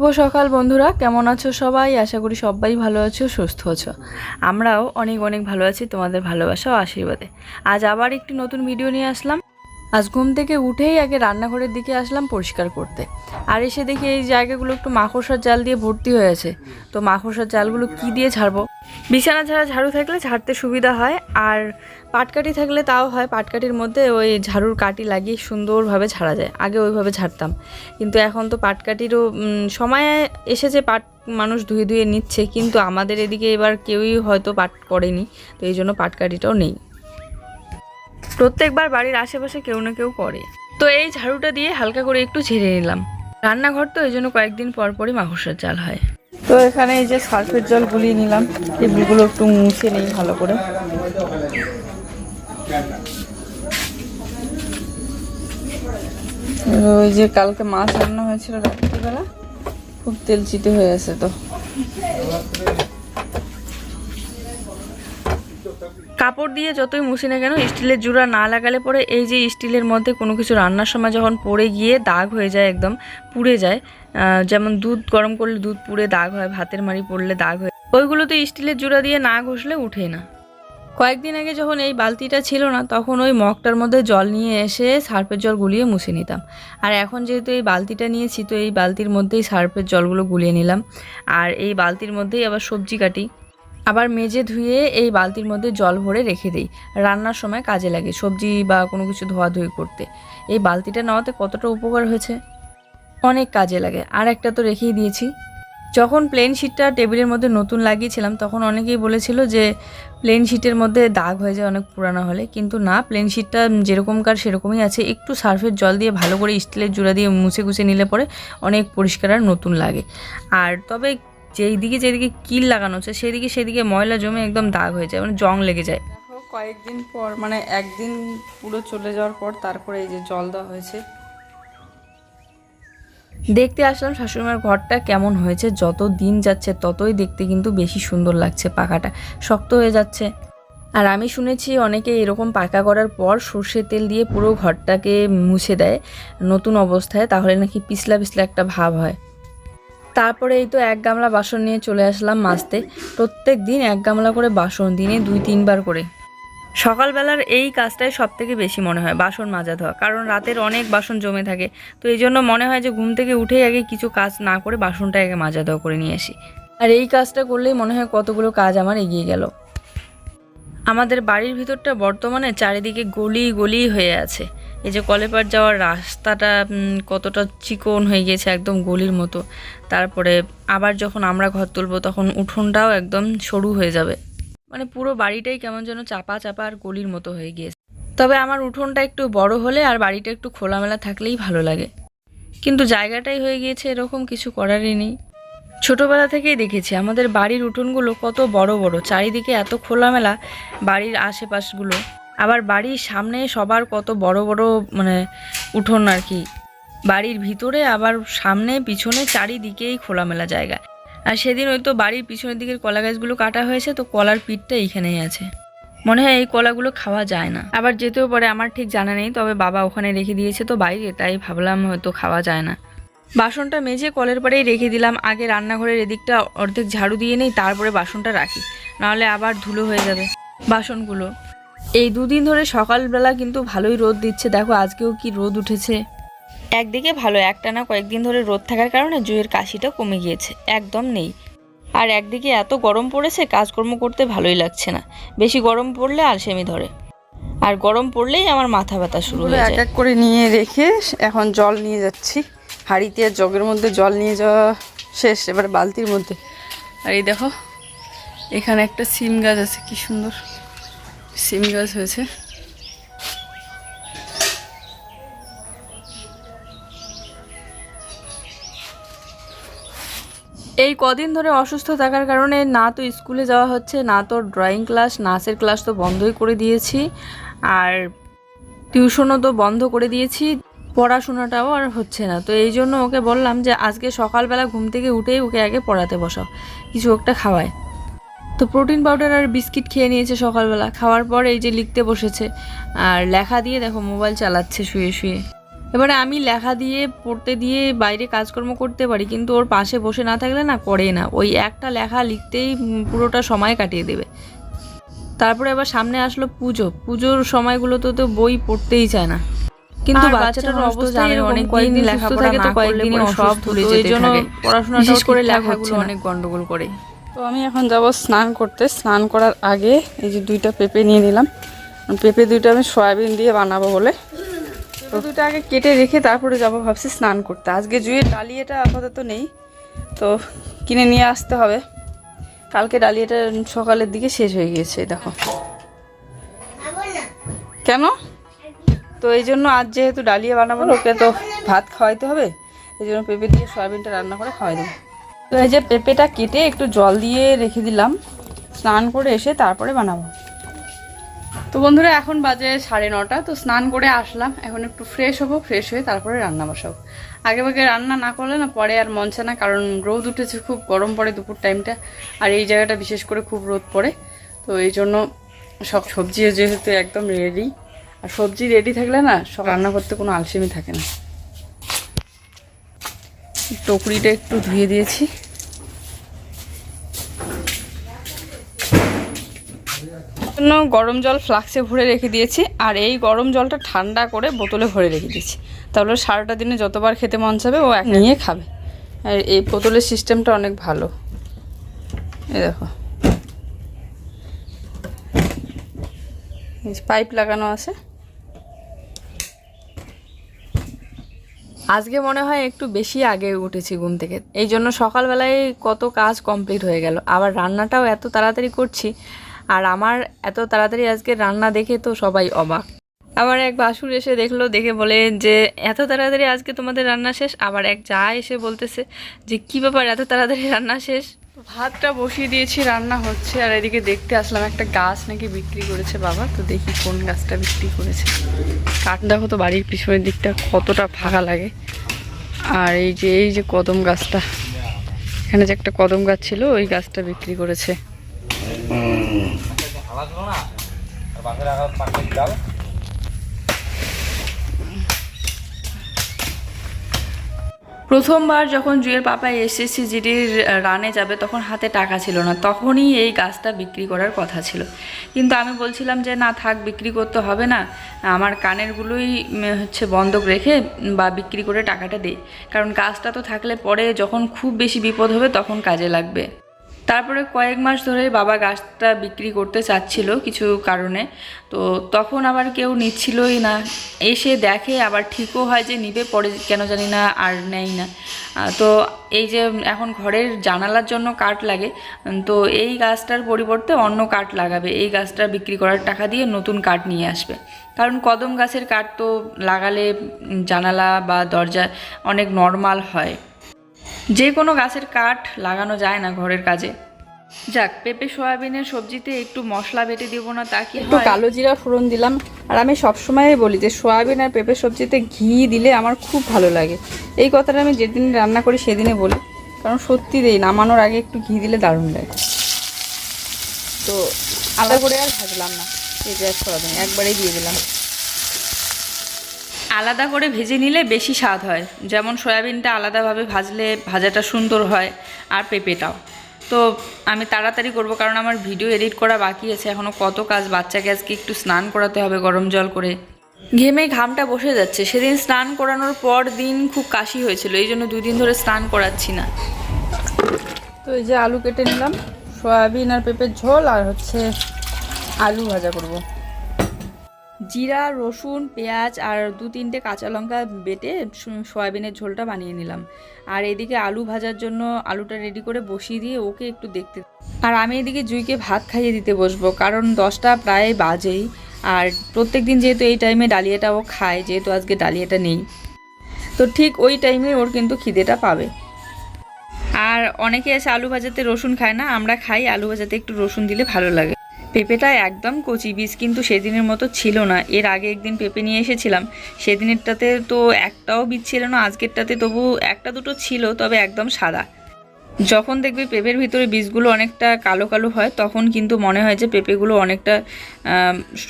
শুভ সকাল বন্ধুরা, কেমন আছো সবাই? আশা করি সবাই ভালো আছো, সুস্থ আছো। আমরাও অনেক অনেক ভালো আছি তোমাদের ভালোবাসা ও আশীর্বাদে। আজ আবার একটি নতুন ভিডিও নিয়ে আসলাম। আজ ঘুম থেকে উঠেই আগে রান্নাঘরের দিকে আসলাম পরিষ্কার করতে। আর এসে দেখি এই জায়গাগুলো একটু মাকড়সার জাল দিয়ে ভর্তি হয়েছে তো মাকড়সার জালগুলো কি দিয়ে ছাড়বো বিছানা ছাড়া ঝাড়ু থাকলে ঝাড়তে সুবিধা হয়, আর পাটকাঠি থাকলে তাও হয়। পাটকাঠির মধ্যে ওই ঝাড়ুর কাঠি লাগিয়ে সুন্দরভাবে ঝাড়া যায়। আগে ওইভাবে ঝাড়তাম। কিন্তু এখন তো পাটকাঠিরও সময় এসেছে পাট মানুষ ধুয়ে ধুয়ে নিচ্ছে, কিন্তু আমাদের এদিকে এবার কেউই হয়তো পাট করেনি, তো এই জন্য পাটকাঠিটাও নেই। প্রত্যেকবার বাড়ির আশেপাশে কেউ না কেউ করে। তো এই ঝাড়ুটা দিয়ে হালকা করে একটু ঝেড়ে নিলাম। রান্নাঘর তো এই জন্য কয়েকদিন পর পরই মাকড়সার হয়। তো এখানে এই যে সার্ফের জল গুলিয়ে নিলাম। টেবিলগুলো একটু মুছে নেই ভালো করে। ওই যে কালকে মাছ রান্না হয়েছিল রাত্রিবেলা, খুব তেল চিটে হয়ে আছে তো। কাপড় দিয়ে যতই মুছি না কেন, স্টিলের জুড়া না লাগালে পরে এই যে স্টিলের মধ্যে কোনো কিছু রান্নার সময় যখন পড়ে গিয়ে দাগ হয়ে যায় একদম, পুড়ে যায় যেমন দুধ গরম করলে দুধ পুড়ে দাগ হয়, ভাতের মাড়ি পড়লে দাগ হয় ওইগুলো তো স্টিলের জুড়া দিয়ে না ঘষলে উঠে না। কয়েকদিন আগে যখন এই বালতিটা ছিল না, তখন ওই মগটার মধ্যে জল নিয়ে এসে সার্ফের জল গুলিয়ে মুছে নিতাম। আর এখন যেহেতু এই বালতিটা নিয়েছি, তো এই বালতির মধ্যেই সার্ফের জলগুলো গুলিয়ে নিলাম। আর এই বালতির মধ্যেই আবার সবজি কাটি। আবার মেজে ধুয়ে এই বালতির মধ্যে জল ভরে রেখে দিই। রান্নার সময় কাজে লাগে সবজি বা কোনো কিছু ধোয়াধুয়ি করতে। এই বালতিটা নেওয়াতে কতটা উপকার হয়েছে? অনেক কাজে লাগে, আর একটা তো রেখেই দিয়েছি। যখন প্লেন শিটটা টেবিলের মধ্যে নতুন লাগিয়েছিলাম, তখন অনেকেই বলেছিল যে প্লেন শিটের মধ্যে দাগ হয়ে যায় অনেক পুরানো হলে। কিন্তু না প্লেন শিটটা যেরকমকার সেরকমই আছে। একটু সার্ফের জল দিয়ে ভালো করে স্টিলের জোড়া দিয়ে মুছে গুছে নিলে পরে অনেক পরিষ্কার আর নতুন লাগে। আর তবে যেই দিকে যেদিকে কিল লাগানো হচ্ছে সেদিকে সেদিকে ময়লা জমে একদম দাগ হয়ে যায় মানে জং লেগে যায়। দেখো কয়েকদিন পর মানে একদিন পুরো চলে যাওয়ার পর তারপরে এই যে জল দেওয়া হয়েছে। দেখতে আসলাম শাশুড়িমার ঘরটা কেমন হয়েছে যত দিন যাচ্ছে ততই দেখতে কিন্তু বেশি সুন্দর লাগছে পাকাটা শক্ত হয়ে যাচ্ছে। আর আমি শুনেছি অনেকে এরকম পাকা করার পর সর্ষের তেল দিয়ে পুরো ঘরটাকে মুছে দেয় নতুন অবস্থায় তাহলে নাকি পিছলা পিছলা একটা ভাব হয়। তারপরে এই তো এক গামলা বাসন নিয়ে চলে আসলাম মাজতে। প্রত্যেক দিন এক গামলা করে বাসন দিনে দুই, তিনবার করে। সকালবেলার এই কাজটাই সব থেকে বেশি মনে হয়, বাসন মাজা ধোয়া। কারণ রাতের অনেক বাসন জমে থাকে। তো এই জন্য মনে হয় যে ঘুম থেকে উঠেই আগে কিছু কাজ না করে বাসনটা আগে মাজা ধোয়া করে নিয়ে আসি। আর এই কাজটা করলেই মনে হয় কতগুলো কাজ আমার এগিয়ে গেল। আমাদের বাড়ির ভিতরটা বর্তমানে চারিদিকে গলি গলি হয়ে আছে। এই যে কলেপার যাওয়ার রাস্তাটা কতটা চিকন হয়ে গিয়েছে একদম গলির মতো। তারপরে আবার যখন আমরা ঘর তুলবো, তখন উঠোনটাও একদম সরু হয়ে যাবে। মানে পুরো বাড়িটাই কেমন যেন চাপা চাপা আর গলির মতো হয়ে গিয়েছে। তবে আমার উঠোনটা একটু বড় হলে আর বাড়িটা একটু খোলামেলা থাকলেই ভালো লাগে। কিন্তু জায়গাটাই হয়ে গিয়েছে এরকম কিছু করারই নেই। ছোটবেলা থেকেই দেখেছি, আমাদের বাড়ির উঠোনগুলো কত বড় বড়, চারিদিকে এত খোলামেলা বাড়ির আশেপাশগুলো। আবার বাড়ির সামনে সবার কত বড় বড় মানে উঠোন আর কি। বাড়ির ভিতরে আবার সামনে পিছনে চারিদিকেই খোলামেলা জায়গা। আর সেদিন ওই তো বাড়ির পিছনের দিকের কলা গাছগুলো কাটা হয়েছে, তো কলার পিঠটা এইখানেই আছে। মনে হয় এই কলাগুলো খাওয়া যায় না। আবার যেতেও পারে, আমার ঠিক জানা নেই, তবে বাবা ওখানে রেখে দিয়েছে তো বাইরে, তাই ভাবলাম হয়তো খাওয়া যায় না। বাসনটা মেজে কলের পাড়েই রেখে দিলাম, আগে রান্নাঘরের এদিকটা অর্ধেক ঝাড়ু দিয়ে নেই, তারপরে বাসনটা রাখি। নাহলে আবার ধুলো হয়ে যাবে বাসনগুলো। এই দুদিন ধরে সকালবেলা কিন্তু ভালোই রোদ দিচ্ছে। দেখো আজকেও কি রোদ উঠেছে। একদিকে ভালো একটানা কয়েকদিন ধরে রোদ থাকার কারণে জুয়ের কাশিটা কমে গিয়েছে। একদম নেই। আর একদিকে এত গরম পড়েছে কাজকর্ম করতে ভালোই লাগছে না। বেশি গরম পড়লে আলসেমি ধরে। আর গরম পড়লেই আমার মাথা ব্যথা শুরু হয়ে এক যায়। এক করে নিয়ে রেখে এখন জল নিয়ে যাচ্ছি। হাঁড়িতে আর জগের মধ্যে জল নিয়ে যাওয়া শেষ এবার বালতির মধ্যে। আর এই দেখো এখানে একটা সিম গাছ আছে কি সুন্দর। সিম গাছ হয়েছে। এই কদিন ধরে অসুস্থ থাকার কারণে না তো স্কুলে যাওয়া হচ্ছে, না তো ড্রয়িং ক্লাস নাচের ক্লাস তো বন্ধই করে দিয়েছি। আর টিউশনও তো বন্ধ করে দিয়েছি, পড়াশোনাটাও আর হচ্ছে না। তো এই জন্য ওকে বললাম যে, আজকে সকালবেলা ঘুম থেকে উঠেই ওকে আগে পড়াতে বসাও। কিছু একটা খাওয়ায়। তো প্রোটিন পাউডার আর বিস্কিট খেয়ে নিয়েছে সকালবেলা। খাওয়ার পর এই যে লিখতে বসেছে। আর লেখা দিয়ে দেখো মোবাইল চালাচ্ছে শুয়ে শুয়ে। এবারে আমি লেখা দিয়ে পড়তে দিয়ে বাইরে কাজকর্ম করতে পারি কিন্তু ওর পাশে বসে না থাকলে না করে না। ওই একটা লেখা লিখতেই পুরোটা সময় কাটিয়ে দেবে। তারপরে আবার সামনে আসলো পুজো। পুজোর সময়গুলোতে তো বই পড়তেই চায় না। কিন্তু বাচ্চাটার অবস্থা অনেক কয়েকদিন দিন লেখাপড়া না করলে সব ভুলে যেতে থাকে। পড়াশোনাটা করে লেখাগুলো অনেক গন্ডগোল করে। তো আমি এখন যাব স্নান করতে। স্নান করার আগে এই যে দুইটা পেঁপে নিয়ে নিলাম। পেঁপে দুইটা আমি সয়াবিন দিয়ে বানাবো বলে। তো দুটো আগে কেটে রেখে তারপরে যাব ভাবছি স্নান করতে। আজকে জুয়ের ডালিয়াটা আপাতত নেই। তো কিনে নিয়ে আসতে হবে। কালকে ডালিয়াটা সকালের দিকে শেষ হয়ে গিয়েছে দেখো। কেন? তো এই জন্য আজ যেহেতু ডালিয়া বানাবো ওকে তো ভাত খাওয়াইতে হবে। এই জন্য পেঁপে দিয়ে সয়াবিনটা রান্না করে খাওয়াই দেবো। তো এই যে পেঁপেটা কেটে একটু জল দিয়ে রেখে দিলাম। স্নান করে এসে তারপরে বানাবো। তো বন্ধুরা, এখন বাজে সাড়ে নটা, তো স্নান করে আসলাম। এখন একটু ফ্রেশ হব ফ্রেশ হয়ে তারপরে রান্না বসাবো। আগে ভাগে রান্না না করলে না পরে আর চায় না, কারণ রোদ উঠেছে, খুব গরম পড়ে দুপুর টাইমটা আর এই জায়গাটা বিশেষ করে খুব রোদ পড়ে। তো এই জন্য সব সবজি যেহেতু একদম রেডি আর সবজি রেডি থাকলে না সব রান্না করতে কোনো আলসেমি থাকে না। টকরিটা একটু ধুয়ে দিয়েছি। গরম জল ফ্লাক্সে ভরে রেখে দিয়েছি, আর এই গরম জলটা ঠান্ডা করে বোতলে ভরে রেখে দিয়েছি। তাহলে সারাটা দিনে যতবার খেতে মন চাবে, ও এক নিয়ে খাবে। আর এই বোতলের সিস্টেমটা অনেক ভালো। এ দেখো। পাইপ লাগানো আছে। আজকে মনে হয় একটু বেশি আগে উঠেছি ঘুম থেকে। এই জন্য সকালবেলায় কত কাজ কমপ্লিট হয়ে গেল। আবার রান্নাটাও এত তাড়াতাড়ি করছি, আর আমার এত তাড়াতাড়ি আজকে রান্না দেখে তো সবাই অবাক। আমার এক বাসুর এসে দেখল, দেখে বলে যে, এত তাড়াতাড়ি আজকে তোমাদের রান্না শেষ? আবার এক যা এসে বলতেছে যে, কি ব্যাপার, এত তাড়াতাড়ি রান্না শেষ? ভাতটা বসিয়ে দিয়েছি রান্না হচ্ছে আর এদিকে দেখতে আসলাম একটা গাছ নাকি বিক্রি করেছে বাবা তো দেখি কোন গাছটা বিক্রি করেছে। কাঠ দেখো তো বাড়ির পিছনের দিকটা কতটা ফাঁকা লাগে। আর এই যে এই যে কদম গাছটা এখানে যে একটা কদম গাছ ছিল ওই গাছটা বিক্রি করেছে। প্রথমবার যখন জুয়ের পাপা এসএসসি জিডির রানে যাবে তখন হাতে টাকা ছিল না, তখনই এই গাছটা বিক্রি করার কথা ছিল। কিন্তু আমি বলছিলাম যে, না থাক, বিক্রি করতে হবে না। আমার কানেরগুলোই হচ্ছে বন্ধক রেখে বা বিক্রি করে টাকাটা দেই কারণ গাছটা তো থাকলে পরে যখন খুব বেশি বিপদ হবে তখন কাজে লাগবে। তারপরে কয়েক মাস ধরে বাবা গাছটা বিক্রি করতে চাচ্ছিল কিছু কারণে। তো তখন আবার কেউ নিচ্ছিলই না। এসে দেখে আবার ঠিকও হয় যে নিবে, পরে কেন জানি না আর নেয় না। তো এই যে এখন ঘরের জানালার জন্য কাঠ লাগে তো এই গাছটার পরিবর্তে অন্য কাঠ লাগাবে। এই গাছটা বিক্রি করার টাকা দিয়ে নতুন কাঠ নিয়ে আসবে। কারণ কদম গাছের কাঠ তো লাগালে জানালা বা দরজা অনেক নর্মাল হয়। যে কোনো গাছের কাঠ লাগানো যায় না ঘরের কাজে। যাক পেঁপে সয়াবিনের সবজিতে একটু মশলা বেটে দেব না তা কি একটু কালো জিরা ফোড়ন দিলাম। আর আমি সবসময় বলি যে সয়াবিন আর পেঁপে সবজিতে ঘি দিলে আমার খুব ভালো লাগে। এই কথাটা আমি যেদিন রান্না করি সেদিনে বলি। কারণ সত্যি দেই নামানোর আগে একটু ঘি দিলে দারুণ লাগে। তো আলাদা করে আর ভাজলাম না। এই যে সয়াবিন একবারেই দিয়ে দিলাম। আলাদা করে ভেজে নিলে বেশি স্বাদ হয়। যেমন সয়াবিনটা আলাদাভাবে ভাজলে ভাজাটা সুন্দর হয় আর পেঁপেটাও। তো আমি তাড়াতাড়ি করব কারণ আমার ভিডিও এডিট করা বাকি আছে। এখনও কত কাজ বাচ্চাকে আজকে একটু স্নান করাতে হবে গরম জল করে। ঘেমে ঘামটা বসে যাচ্ছে। সেদিন স্নান করানোর পর দিন খুব কাশি হয়েছিল, এই জন্য দুদিন ধরে স্নান করাচ্ছি না। তো এই যে আলু কেটে নিলাম। সয়াবিন আর পেঁপের ঝোল আর হচ্ছে আলু ভাজা করব। জিরা, রসুন, পেঁয়াজ আর দু তিনটে কাঁচা লঙ্কা বেটে সয়াবিনের ঝোলটা বানিয়ে নিলাম। আর এদিকে আলু ভাজার জন্য আলুটা রেডি করে বসিয়ে দিয়ে ওকে একটু দেখতে আর আমি এদিকে জুইকে ভাত খাইয়ে দিতে বসবো, কারণ দশটা প্রায় বাজেই। আর প্রত্যেক দিন যেহেতু এই টাইমে ডালিয়াটা ও খায়, যেহেতু আজকে ডালিয়াটা নেই। তো ঠিক ওই টাইমে ওর কিন্তু খিদেটা পাবে। আর অনেকে আছে আলু ভাজাতে রসুন খায় না, আমরা খাই, আলু ভাজাতে একটু রসুন দিলে ভালো লাগে। পেঁপেটা একদম কচি বীজ কিন্তু সেদিনের মতো ছিল না। এর আগে একদিন পেঁপে নিয়ে এসেছিলাম। সেদিনেরটাতে তো একটাও বীজ ছিল না, আজকেরটাতে তবু একটা দুটো ছিল, তবে একদম সাদা। যখন দেখবে পেঁপের ভিতরে বীজগুলো অনেকটা কালো কালো হয়, তখন কিন্তু মনে হয় যে পেঁপেগুলো অনেকটা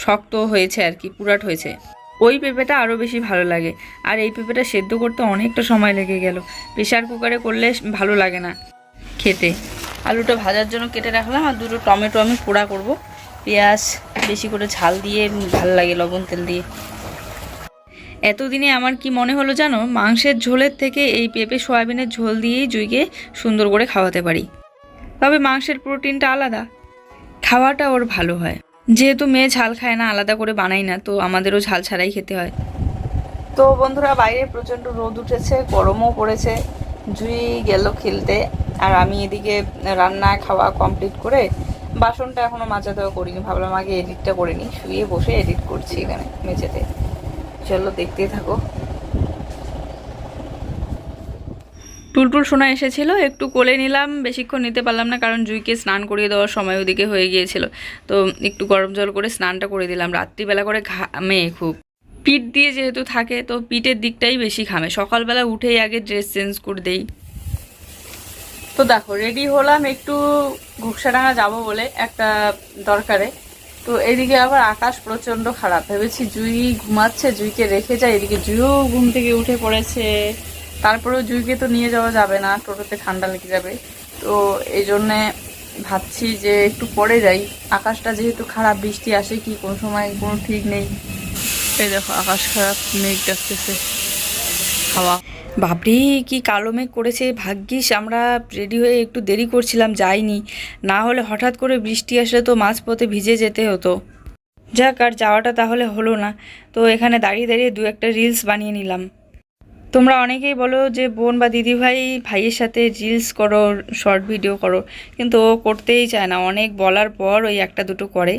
শক্ত হয়েছে আর কি, পুরাট হয়েছে। ওই পেঁপেটা আরও বেশি ভালো লাগে। আর এই পেঁপেটা সেদ্ধ করতে অনেকটা সময় লেগে গেল। প্রেশার কুকারে করলে ভালো লাগে না। খেতে। আলুটা ভাজার জন্য কেটে রাখলাম আর দুটো টমেটো আমি পোড়া করব। পেঁয়াজ বেশি করে ঝাল দিয়ে ভালো লাগে লবণ তেল দিয়ে। এতদিনে আমার কি মনে হলো জানো? মাংসের ঝোলের থেকে এই পেঁপে সয়াবিনের ঝোল দিয়েই জুইকে সুন্দর করে খাওয়াতে পারি। তবে মাংসের প্রোটিনটা আলাদা। খাওয়াটা ওর ভালো হয়। যেহেতু মেয়ে ঝাল খায় না, আলাদা করে বানাই না, তো আমাদেরও ঝাল ছাড়াই খেতে হয়। তো বন্ধুরা, বাইরে প্রচণ্ড রোদ উঠেছে, গরমও পড়েছে। জুই গেল খেলতে। আর আমি এদিকে রান্না খাওয়া কমপ্লিট করে বাসনটা এখনও মাজা দেওয়া করিনি। ভাবলাম আগে এডিটটা করে নিই। শুয়ে বসে এডিট করছি এখানে মেঝেতে। চলো দেখতেই থাকো। টুলটুল শোনা এসেছিল। একটু কোলে নিলাম। বেশিক্ষণ নিতে পারলাম না, কারণ জুইকে স্নান করিয়ে দেওয়ার সময় ওদিকে হয়ে গিয়েছিল। তো একটু গরম জল করে স্নানটা করে দিলাম। রাত্রিবেলা করে ঘামে খুব। পিঠ দিয়ে যেহেতু থাকে, তো পিঠের দিকটাই বেশি ঘামে। সকালবেলা উঠেই আগে ড্রেস চেঞ্জ করে দেই। তো দেখো রেডি হলাম একটু ঘুকসাডাঙ্গা যাব বলে একটা দরকারে। তো এদিকে আবার আকাশ প্রচণ্ড খারাপ। ভেবেছি জুই ঘুমাচ্ছে, জুইকে রেখে যায় এদিকে জুইও ঘুম থেকে উঠে পড়েছে। তারপরেও জুইকে তো নিয়ে যাওয়া যাবে না, টোটোতে ঠান্ডা লেগে যাবে। তো এই জন্যে ভাবছি যে একটু পরে যাই। আকাশটা যেহেতু খারাপ, বৃষ্টি আসে কি, কোন সময় কোনো ঠিক নেই। এই দেখো আকাশ খারাপ, মেঘ ডাকতেছে, হাওয়া। বাপরে, কি কালো মেঘ করেছে, ভাগ্যিস আমরা রেডি হয়ে একটু দেরি করছিলাম, যাইনি। না হলে হঠাৎ করে বৃষ্টি আসলে তো মাঝপথে ভিজে যেতে হতো। যাক, আর যাওয়াটা তাহলে হলো না। তো এখানে দাঁড়িয়ে দাঁড়িয়ে দু একটা রিলস বানিয়ে নিলাম। তোমরা অনেকেই বলো যে, বোন বা দিদি ভাই, ভাইয়ের সাথে রিলস করো শর্ট ভিডিও করো। কিন্তু ও করতেই চায় না। অনেক বলার পর ওই একটা দুটো করে।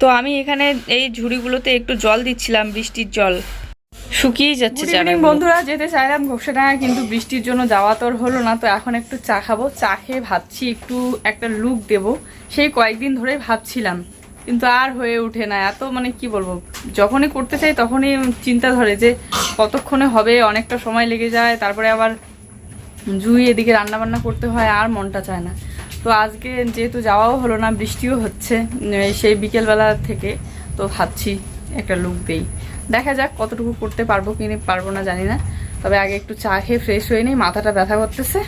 তো আমি এখানে এই ঝুড়িগুলোতে একটু জল দিচ্ছিলাম বৃষ্টির জল। শুকিয়েই যাচ্ছে বন্ধুরা যেতে চাইলাম ঘোষাডাঙ্গা কিন্তু বৃষ্টির জন্য যাওয়া তো আর হলো না তো এখন একটু চা খাব। চা খেয়ে ভাবছি একটু একটা লুক দেব। সেই কয়েকদিন ধরে ভাবছিলাম কিন্তু আর হয়ে ওঠে না। এত মানে কি বলব যখনই করতে চাই তখনই চিন্তা ধরে যে কতক্ষণে হবে অনেকটা সময় লেগে যায় তারপরে আবার জুই এদিকে রান্না বান্না করতে হয় আর মনটা চায় না। তো আজকে যেহেতু যাওয়াও হলো না, বৃষ্টিও হচ্ছে সেই বিকেলবেলা থেকে তো ভাবছি একটা লুক দেই। দেখা যাক কতটুকু করতে পারব কি পারব না, জানি না। তবে আগে একটু চা খেয়ে ফ্রেশ হয়ে নিই, মাথাটা ব্যথা করতেছে।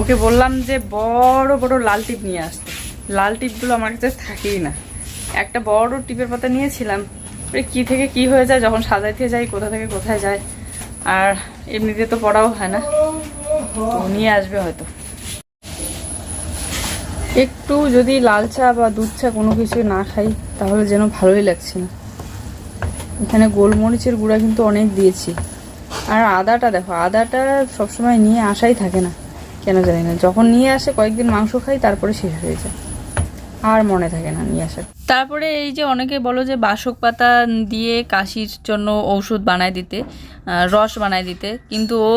ওকে বললাম যে বড় বড় লাল টিপ নিয়ে আসতে। লাল টিপগুলো আমার কাছে থাকেই না। একটা বড় টিপের পাতা নিয়েছিলাম কি থেকে কি হয়ে যায়, যখন সাজাইতে যাই, কোথা থেকে কোথায় যায়, আর এমনিতে তো পড়াও হয় না। নিয়ে আসবে হয়তো। একটু যদি লাল চা বা দুধ চা কোনো কিছু না খাই, তাহলে যেন ভালোই লাগছে না। এখানে গোলমরিচের গুঁড়া কিন্তু অনেক দিয়েছি। আর আদাটা দেখো, আদাটা সবসময় নিয়ে আসাই থাকে না, কেন জানি না। যখন নিয়ে আসে, কয়েকদিন মাংস খাই, তারপরে শেষ হয়ে যায়। আর মনে থাকে না নিয়ে আসার তারপরে এই যে অনেকে বলো যে বাসক পাতা দিয়ে কাশির জন্য ঔষধ বানায় দিতে রস বানায় দিতে, কিন্তু ও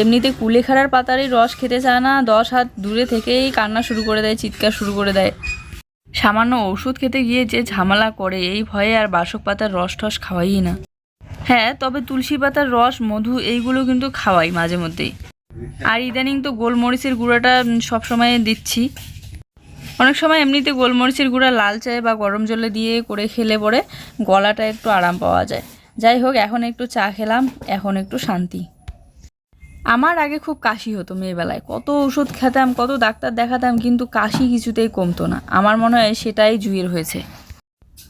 এমনিতে কুলেখাড়ার পাতারই রস খেতে চায় না, দশ হাত দূরে থেকেই কান্না শুরু করে দেয়, চিৎকার শুরু করে দেয়। সামান্য ওষুধ খেতে গিয়ে যে ঝামেলা করে, এই ভয়ে আর বাসক পাতার রস টস খাওয়াই না। হ্যাঁ তবে তুলসী পাতার রস, মধু, এইগুলো কিন্তু খাওয়াই মাঝে মধ্যেই। আর ইদানিং তো গোলমরিচের গুঁড়াটা সবসময় দিচ্ছি। অনেক সময় এমনিতে গোলমরিচের গুঁড়া লাল চায়ে বা গরম জলে দিয়ে করে খেলে পরে গলাটা একটু আরাম পাওয়া যায়। যাই হোক, এখন একটু চা খেলাম, এখন একটু শান্তি। আমার আগে খুব কাশি হতো মেয়েবেলায়। কত ওষুধ খেতাম, কত ডাক্তার দেখাতাম, কিন্তু কাশি কিছুতেই কমতো না। আমার মনে হয় সেটাই জুয়ের হয়েছে।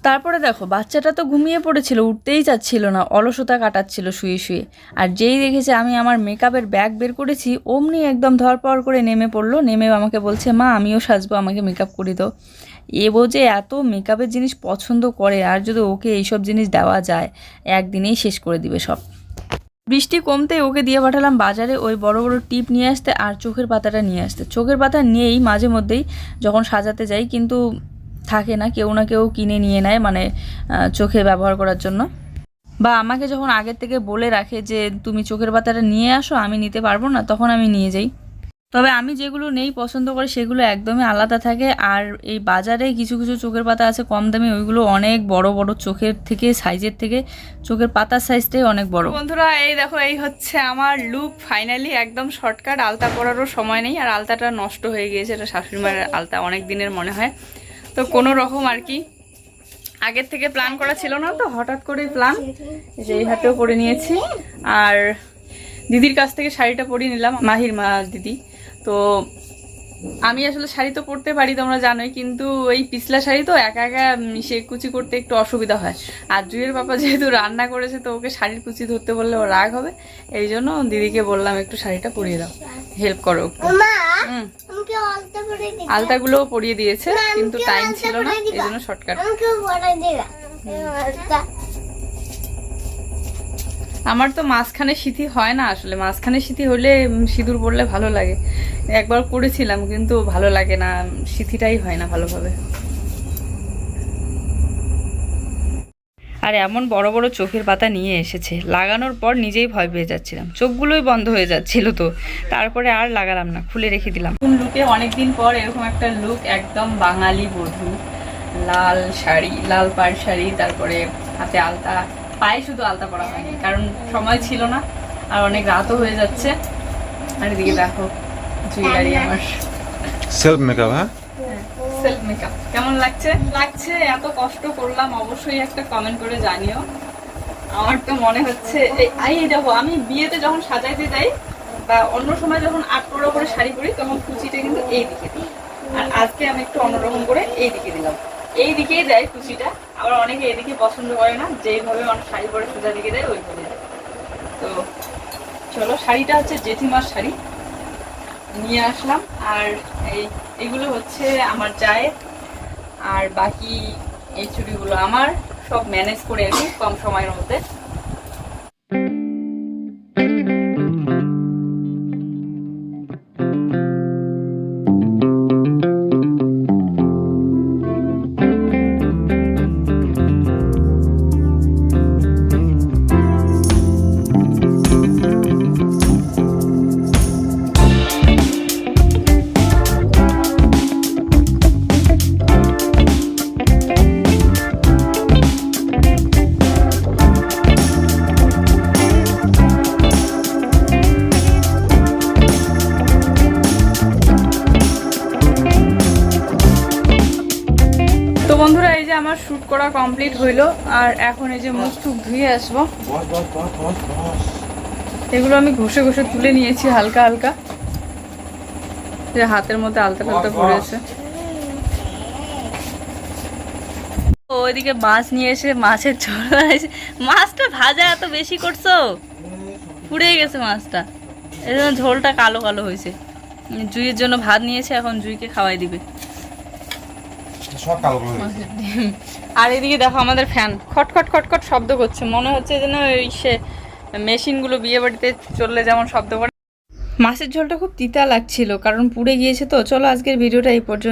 তারপরে দেখো, বাচ্চাটা তো ঘুমিয়ে পড়েছিল, উঠতেই চাচ্ছিল না, অলসতা কাটাচ্ছিল শুয়ে শুয়ে। আর যেই দেখেছে আমি আমার মেকআপের ব্যাগ বের করেছি, অমনি একদম ধরপড় করে নেমে পড়ল, নেমে আমাকে বলছে, মা, আমিও সাজবো, আমাকে মেকআপ করে দাও। এ বোঝে এত মেকআপের জিনিস পছন্দ করে, আর যদি ওকে এইসব জিনিস দেওয়া যায়, একদিনেই শেষ করে দিবে সব। বৃষ্টি কমতে ওকে দিয়ে পাঠালাম বাজারে, ওই বড় বড় টিপ নিয়ে আসতে আর চোখের পাতাটা নিয়ে আসতে। চোখের পাতা নিয়েই মাঝে মধ্যেই যখন সাজাতে যাই, কিন্তু থাকে না, কেউ না কেউ কিনে নিয়ে নেয় মানে চোখে ব্যবহার করার জন্য। বা আমাকে যখন আগের থেকে বলে রাখে যে, তুমি চোখের পাতাটা নিয়ে আসো, আমি নিতে পারব না, তখন আমি নিয়ে যাই। তবে আমি যেগুলো নেই পছন্দ করি, সেগুলো একদমই আলাদা থাকে। আর এই বাজারে কিছু কিছু চোখের পাতা আছে কম দামে, ওইগুলো অনেক বড় বড় চোখের থেকে, সাইজের থেকে, চোখের পাতার সাইজটাই অনেক বড়। বন্ধুরা, এই দেখো, এই হচ্ছে আমার লুক ফাইনালি একদম শর্টকাট আলতা পরারও সময় নেই। আর আলতাটা নষ্ট হয়ে গিয়েছে, এটা শাশুড়ি মায়ের আলতা, অনেক দিনের মনে হয়। তো কোনো রকম আর কি। আগের থেকে প্ল্যান করা ছিল না তো হঠাৎ করেই প্ল্যান যে এই হাতেও পরে নিয়েছি। আর দিদির কাছ থেকে শাড়িটা পরিয়ে নিলাম মাহির মা দিদি। তো আমি আসলে শাড়ি তো পরতে পারি তোমরা জানোই কিন্তু এই পিছলা শাড়ি তো একা একা সে কুচি করতে একটু অসুবিধা হয়। আর জুয়ের বাবা যেহেতু রান্না করেছে তো ওকে শাড়ির কুচি ধরতে বললে ও রাগ হবে। এই জন্য দিদিকে বললাম একটু শাড়িটা পরিয়ে দাও হেল্প করো হুম। আমাকে আলতা গুলো আলতাগুলোও পরিয়ে দিয়েছে কিন্তু টাইম ছিল না এই জন্য শর্টকাট আমার তো মাঝখানে সিঁথি হয় না আসলে মাঝখানে সিঁথি হলে সিঁদুর পড়লে ভালো লাগে। একবার করেছিলাম কিন্তু ভালো লাগে না সিঁথিটাই হয় না ভালোভাবে। আর এমন বড় বড় চোখের পাতা নিয়ে এসেছে। লাগানোর পর নিজেই ভয় পেয়ে যাচ্ছিলাম। চোখগুলোই বন্ধ হয়ে যাচ্ছিল তো। তারপরে আর লাগালাম না খুলে রেখে দিলাম। কোন লুকে অনেকদিন পর এরকম একটা লুক একদম বাঙালি বধূ। লাল শাড়ি লাল পাড় শাড়ি তারপরে হাতে আলতা। পায়ে শুধু আলতা পরা হয়নি কারণ সময় ছিল না আর অনেক রাতও হয়ে যাচ্ছে। আর এদিকে দেখো জুয়েলারি আমার। সেলফ মেকআপ হ্যাঁ? Self makeup. কেমন লাগছে? লাগছে, এত কষ্ট করলাম, অবশ্যই একটা কমেন্ট করে জানিও। আমার তো মনে হচ্ছে, এই- দেখো, আমি বিয়েতে যখন সাজাইতে যাই, বা অন্য সময় যখন আট পনেরো করে শাড়ি পরি, তখন কুচিটা কিন্তু এই দিকে দিই। আর আজকে আমি একটু অন্যরকম করে এই দিকে দিলাম। এই দিকেই দেয় কুচিটা, আবার অনেকে এদিকে পছন্দ করে না, যেইভাবে অনেক শাড়ি পরে সোজা দিকে দেয় ওইভাবে দেয় তো চলো, শাড়িটা হচ্ছে জেঠিমার শাড়ি। নিয়ে আসলাম, আর এই এগুলো হচ্ছে আমার চায়ের, আর বাকি এই চুড়িগুলো আমার, সব ম্যানেজ করে আমি কম সময়ের মধ্যে করা কমপ্লিট হইল। আর এখন এই যে মুখ টুক ধুয়ে আসব। এগুলো আমি ঘষে ঘষে তুলে নিয়েছি হালকা হালকা। যে হাতের মধ্যে আলতা টালতা পড়েছে ওইদিকে মাছ নিয়ে এসে মাছের বানাইছে। মাছটা ভাজা এত বেশি করছ? পুড়ে গেছে মাছটা। এই জন্য ঝোলটা কালো কালো হয়েছে। জুইয়ের জন্য ভাত নিয়েছে এখন জুইকে খাওয়াই দিবে। সব কালো করে আর এদিকে দেখো আমাদের ফ্যান। খটখট খটখট শব্দ করছে। মনে হচ্ছে যেন ওই সে মেশিনগুলো বিয়ে বাড়িতে চললে যেমন শব্দ করে। মাছের ঝোলটা খুব তিতা লাগছিল, কারণ পুড়ে গিয়েছে তো। চলো আজকের ভিডিওটা এই পর্যন্ত।